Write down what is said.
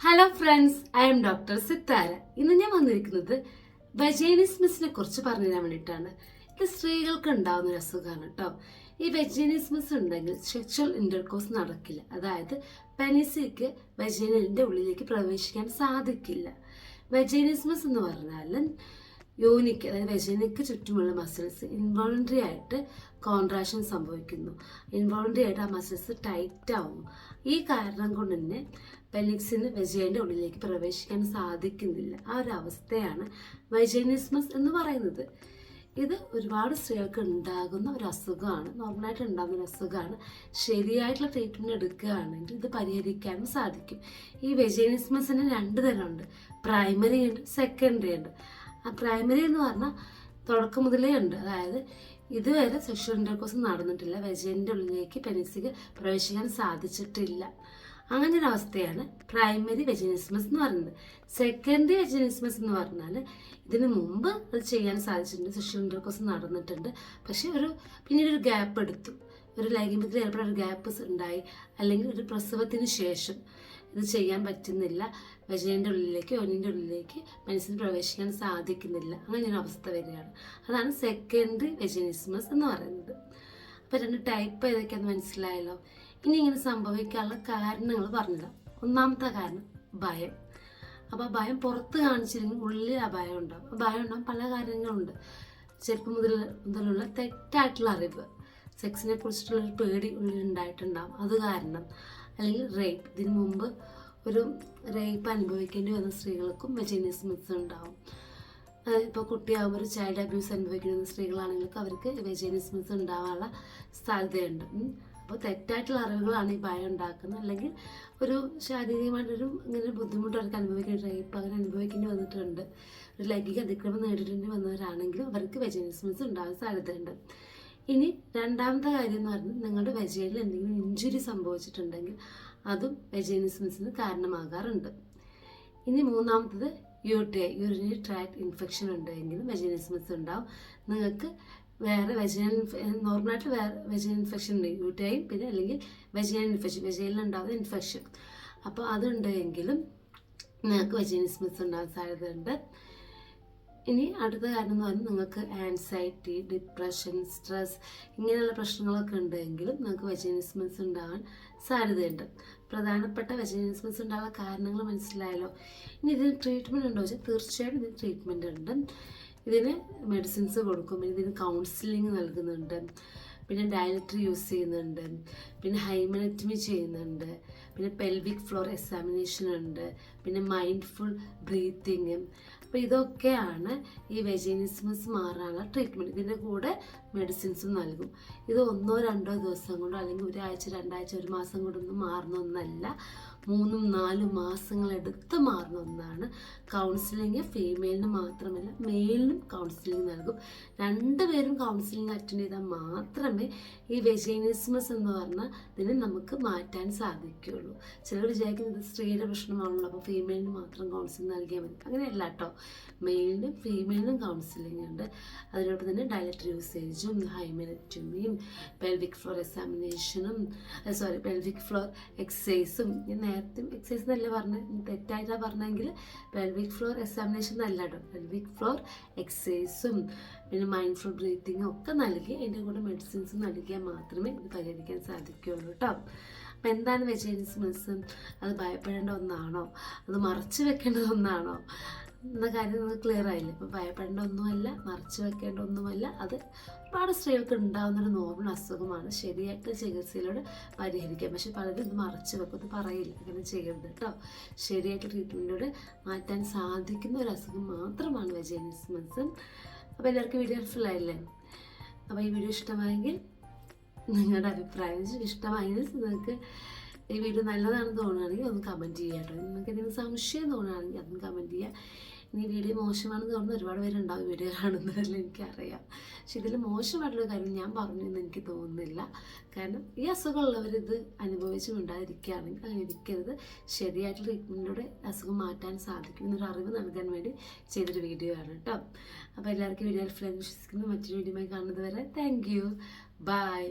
Hello friends I am doctor Sithara ഇന്ന് ഞാൻ വന്നിരിക്കുന്നത് വെജേനിസ്മസിനെ കുറിച്ച് പറഞ്ഞു തരാൻ വേണ്ടിയിട്ടാണ്. ഇത് സ്ത്രീകൾക്ക് ഉണ്ടാകുന്ന ഒരു അസുഖമാണ് കേട്ടോ. ഈ വെജേനിസ്മസ് ഉണ്ടെങ്കിൽ സെക്ഷൽ ഇന്റർകോഴ്സ് നടക്കില്ല. അതായത് പെനിസിക്ക് വെജേനലിന്റെ ഉള്ളിലേക്ക് പ്രവേശിക്കാൻ സാധിക്കില്ല. വെജേനിസ്മസ് എന്ന് പറഞ്ഞാൽ യോനിക്ക് അതായത് വെജനയ്ക്ക് ചുറ്റുമുള്ള മസിൽസ് ഇൻവോളണ്ടറി ആയിട്ട് കോൺട്രാക്ഷൻ സംഭവിക്കുന്നു. ഇൻവോളണ്ടറി ആയിട്ട് ആ മസിൽസ് ടൈറ്റ് ആവുന്നു ഈ കാരണം കൊണ്ട് തന്നെ പെനിക്സിന് വെജൈന്റെ ഉള്ളിലേക്ക് പ്രവേശിക്കാൻ സാധിക്കുന്നില്ല. ആ ഒരു അവസ്ഥയാണ് വെജൈനിസ്മസ് എന്ന് പറയുന്നത്. ഇത് ഒരുപാട് സ്ത്രീകൾക്ക് ഉണ്ടാകുന്ന ഒരു അസുഖമാണ്. നോർമലായിട്ട് ഉണ്ടാകുന്ന ഒരു അസുഖമാണ്. ശരിയായിട്ടുള്ള ട്രീറ്റ്മെന്റ് എടുക്കുകയാണെങ്കിൽ ഇത് പരിഹരിക്കാനും സാധിക്കും. ഈ വെജൈനിസ്മസിന് രണ്ട് തരമുണ്ട്. പ്രൈമറി ഉണ്ട് സെക്കൻഡറി ഉണ്ട്. ആ പ്രൈമറി എന്ന് പറഞ്ഞാൽ തുടക്കം മുതലേ ഉണ്ട്. അതായത് ഇതുവരെ സെക്ഷൽ ഇന്റർകോഴ്സ് നടന്നിട്ടില്ല. വെജന്റെ ഉള്ളിലേക്ക് പെനിസിക്ക് പ്രവേശിക്കാൻ സാധിച്ചിട്ടില്ല. അങ്ങനെ ഒരു അവസ്ഥയാണ് പ്രൈമറി വെജിനിസ്മസ് എന്ന് പറയുന്നത്. സെക്കൻഡറി വെജിനിസ്മസ് എന്ന് പറഞ്ഞാൽ ഇതിന് മുമ്പ് അത് ചെയ്യാൻ സാധിച്ചിട്ടുണ്ട്. സെക്ഷൽ ഇന്റർകോഴ്സ് നടന്നിട്ടുണ്ട്. പക്ഷേ ഒരു പിന്നീട് ഒരു ഗ്യാപ്പ് എടുത്തു. ഒരു ലൈംഗികത്തിൽ ഏർപ്പെടാൻ ഒരു ഗ്യാപ്പ് ഉണ്ടായി. അല്ലെങ്കിൽ ഒരു പ്രസവത്തിന് ശേഷം. ഇത് ചെയ്യാൻ പറ്റുന്നില്ല. വജനന്റെ ഉള്ളിലേക്ക് ഒന്നിന്റെ ഉള്ളിലേക്ക് മനസ്സിന് പ്രവേശിക്കാൻ സാധിക്കുന്നില്ല. അങ്ങനെ ഒരു അവസ്ഥ വരികയാണ്. അതാണ് സെക്കൻഡ് വെജനിസ്മസ് എന്ന് പറയുന്നത്. അപ്പോൾ രണ്ട് ടൈപ്പ് ഏതൊക്കെയാണെന്ന് മനസ്സിലായല്ലോ? ഇനി ഇങ്ങനെ സംഭവിക്കാനുള്ള കാരണങ്ങൾ പറഞ്ഞില്ല ഒന്നാമത്തെ കാരണം ഭയം. അപ്പോൾ ആ ഭയം പുറത്ത് കാണിച്ചില്ലെങ്കിൽ ഉള്ളിൽ ആ ഭയം ഉണ്ടാവും. ആ ഭയം ഉണ്ടാവും പല കാര്യങ്ങളുണ്ട് ചെറുപ്പം മുതൽ മുതലുള്ള തെറ്റായിട്ടുള്ള അറിവ്. സെക്സിനെ കുറിച്ചിട്ടുള്ള ഒരു പേടി ഉള്ളിൽ ഉണ്ടായിട്ടുണ്ടാവും. അത് കാരണം. അല്ലെങ്കിൽ റേപ്പ് ഇതിനു മുമ്പ് ഒരു റേപ്പ് അനുഭവിക്കേണ്ടി വന്ന സ്ത്രീകൾക്കും വെജീനിസ്മിസ് ഉണ്ടാവും. ഇപ്പോൾ കുട്ടിയാകുമ്പോൾ ഒരു ചൈൽഡ് അബ്യൂസ് അനുഭവിക്കുന്ന സ്ത്രീകളാണെങ്കിലും അവർക്ക് വെജീനിസ്മിസ് ഉണ്ടാവാനുള്ള സാധ്യതയുണ്ട്. അപ്പോൾ തെറ്റായിട്ടുള്ള അറിവുകളാണ് ഈ ഭയം ഉണ്ടാക്കുന്നത്. അല്ലെങ്കിൽ ഒരു ശാരീരികമായിട്ടൊരു ഇങ്ങനെ ബുദ്ധിമുട്ട് അവർക്ക് അനുഭവിക്കേണ്ട റേപ്പ് അങ്ങനെ അനുഭവിക്കേണ്ടി വന്നിട്ടുണ്ട്. ഒരു ലൈംഗിക അതിക്രമം നേരിടേണ്ടി വന്നവരാണെങ്കിലും അവർക്ക് വെജീനിസ്മിസ് ഉണ്ടാകാൻ സാധ്യതയുണ്ട്. ഇനി രണ്ടാമത്തെ കാര്യം എന്ന് പറഞ്ഞാൽ നിങ്ങളുടെ വെജയിൽ എന്തെങ്കിലും ഇഞ്ചുറി സംഭവിച്ചിട്ടുണ്ടെങ്കിൽ അതും വെജൈനിസ്മിസിന് കാരണമാകാറുണ്ട്. ഇനി മൂന്നാമത്തത് U T I urinary tract infection ഉണ്ടെങ്കിലും വെജൈനിസ്മിസ് ഉണ്ടാവും. നിങ്ങൾക്ക് വേറെ വെജിനൽ നോർമലായിട്ട് വേറെ വെജയൻ ഇൻഫെക്ഷൻ ഉണ്ട്. യു ടി ഐ പിന്നെ അല്ലെങ്കിൽ വെജയൻ ഇൻഫെക്ഷൻ വെജൈനിൽ ഉണ്ടാവുന്ന ഇൻഫെക്ഷൻ അപ്പോൾ അതുണ്ടെങ്കിലും നിങ്ങൾക്ക് വെജൈനിസ്മിസ് ഉണ്ടാകാൻ സാധ്യതയുണ്ട്. ഇനി അടുത്ത കാര്യം എന്ന് പറഞ്ഞാൽ നിങ്ങൾക്ക് ആൻസൈറ്റി ഡിപ്രഷൻ സ്ട്രെസ് ഇങ്ങനെയുള്ള പ്രശ്നങ്ങളൊക്കെ ഉണ്ടെങ്കിലും നിങ്ങൾക്ക് വെജനിസ്മസ് ഉണ്ടാകാൻ സാധ്യതയുണ്ട്. പ്രധാനപ്പെട്ട വെജനിസ്മസ് ഉണ്ടാകാൻ കാരണങ്ങൾ മനസ്സിലായല്ലോ. ഇനി ഇതിന് ട്രീറ്റ്മെന്റ് ഉണ്ടോ വെച്ചാൽ തീർച്ചയായിട്ടും ഇതിന് ട്രീറ്റ്മെന്റ് ഉണ്ട്. ഇതിന് മെഡിസിൻസ് കൊടുക്കും. ഇതിന് കൗൺസിലിംഗ് നൽകുന്നുണ്ട്. പിന്നെ ഡയലറ്ററി യൂസ് ചെയ്യുന്നുണ്ട്. പിന്നെ ഹൈമനറ്റമി ചെയ്യുന്നുണ്ട്. പിന്നെ പെൽവിക് ഫ്ലോർ എക്സാമിനേഷൻ ഉണ്ട്. പിന്നെ മൈൻഡ്ഫുൾ ബ്രീത്തിങ് അപ്പോൾ ഇതൊക്കെയാണ് ഈ വെജിനിസ്മസ് മാറാനുള്ള ട്രീറ്റ്മെന്റ് ഇതിന്റെ കൂടെ മെഡിസിൻസും നൽകും. ഇത് ഒന്നോ രണ്ടോ ദിവസം കൊണ്ടോ അല്ലെങ്കിൽ ഒരാഴ്ച രണ്ടാഴ്ച ഒരു മാസം കൊണ്ടൊന്നും മാറുന്ന ഒന്നല്ല. മൂന്നും നാലും മാസങ്ങൾ എടുത്ത് മാറുന്ന ഒന്നാണ് കൗൺസിലിംഗ് ഫീമെയിലിന് മാത്രമല്ല മെയിലിനും കൗൺസിലിംഗ് നൽകും. രണ്ടുപേരും കൗൺസിലിംഗ് അറ്റൻഡ് ചെയ്താൽ മാത്രമേ ഈ വെജൈനിസ്മസ് എന്ന് പറഞ്ഞാൽ ഇതിനെ നമുക്ക് മാറ്റാൻ സാധിക്കുകയുള്ളൂ. ചിലർ വിചാരിക്കുന്നത് സ്ത്രീയുടെ പ്രശ്നമാണല്ലോ അപ്പോൾ ഫീമെയിലിന് മാത്രം കൗൺസിലിംഗ് നൽകിയാൽ മതി. അങ്ങനെയല്ല കേട്ടോ മെയിലിനും ഫീമെയിലിനും കൗൺസിലിംഗ് ഉണ്ട്. അതിനോടൊപ്പം തന്നെ ഡയലറ്ററി യൂസേജും ഹൈമെനറ്റമിയും പെൽവിക് ഫ്ലോർ എക്സാമിനേഷനും സോറി പെൽവിക് ഫ്ലോർ എക്സസൈസും ഞാൻ നേരത്തെ എക്സസൈസ് എന്നല്ല പറഞ്ഞത് തെറ്റായിട്ടാണ് പറഞ്ഞെങ്കിൽ പെൽവിക് ഫ്ലോർ എക്സാമിനേഷൻ എന്നല്ല കേട്ടോ. പെൽവിക് ഫ്ലോർ എക്സസൈസും പിന്നെ മൈൻഡ്ഫുൾ ബ്രീത്തിങ്ങും ഒക്കെ നൽകി അതിന്റെ കൂടെ മെഡിസിൻസ് നൽകിയാൽ മാത്രമേ ഇത് പരിഹരിക്കാൻ സാധിക്കുകയുള്ളൂ കേട്ടോ. അപ്പം എന്താണ് വെജൈനിസ്മസ് അത് ഭയപ്പെടേണ്ട ഒന്നാണോ? അത് മറച്ചു വെക്കേണ്ട ഒന്നാണോ? എന്ന കാര്യം നമുക്ക് ക്ലിയർ ആയില്ല? ഇപ്പം ഭയപ്പെടേണ്ട ഒന്നുമല്ല മറച്ചു വെക്കേണ്ട ഒന്നുമല്ല അത് ഒരുപാട് സ്ത്രീകൾക്ക് ഉണ്ടാകുന്ന ഒരു നോർമൽ അസുഖമാണ്. ശരിയായിട്ട് ചികിത്സയിലൂടെ പരിഹരിക്കാം. പക്ഷെ പലരും ഇത് മറച്ചു വെക്കും പറയില്ല. അങ്ങനെ ചെയ്യരുത് കേട്ടോ. ശരിയായിട്ട് ട്രീറ്റ്മെന്റിലൂടെ മാറ്റാൻ സാധിക്കുന്ന ഒരു അസുഖം മാത്രമാണ് വെജൈനിസ്മസ് അപ്പോൾ എല്ലാവർക്കും വീഡിയോ ഹെൽപ്ഫുൾ ആയില്ലേ? അപ്പോൾ ഈ വീഡിയോ ഇഷ്ടമായെങ്കിൽ നിങ്ങളുടെ അഭിപ്രായം ഇഷ്ടമായെങ്കിൽ നിങ്ങൾക്ക് ഈ വീഡിയോ നല്ലതാണെന്ന് തോന്നുകയാണെങ്കിൽ ഒന്ന് കമന്റ് ചെയ്യുക കേട്ടോ. നിങ്ങൾക്ക് എന്തെങ്കിലും സംശയം തോന്നുകയാണെങ്കിൽ അതും കമന്റ് ചെയ്യുക. ഇനി വീഡിയോ മോശമാണെന്ന് തോന്നുന്ന ഒരുപാട് പേരുണ്ടാവും വീഡിയോ കാണുന്നതല്ല എനിക്കറിയാം. പക്ഷെ ഇതിൽ മോശമായിട്ടുള്ള കാര്യം ഞാൻ പറഞ്ഞു എന്ന് എനിക്ക് തോന്നുന്നില്ല. കാരണം ഈ അസുഖമുള്ളവരിത് അനുഭവിച്ചു ഉണ്ടായിരിക്കുകയാണെങ്കിൽ അങ്ങനെ ഇരിക്കരുത്. ശരിയായിട്ട് ട്രീറ്റ്മെന്റിലൂടെ അസുഖം മാറ്റാൻ സാധിക്കും എന്നൊരു അറിവ് നൽകാൻ വേണ്ടി ചെയ്തൊരു വീഡിയോ ആണ് കേട്ടോ. അപ്പോൾ എല്ലാവർക്കും വീഡിയോ ഹെൽപ്ഫുൾ വിശ്വസിക്കുന്നു. മറ്റൊരു വീഡിയോ കാണുന്നത് വരെ താങ്ക് യു ബൈ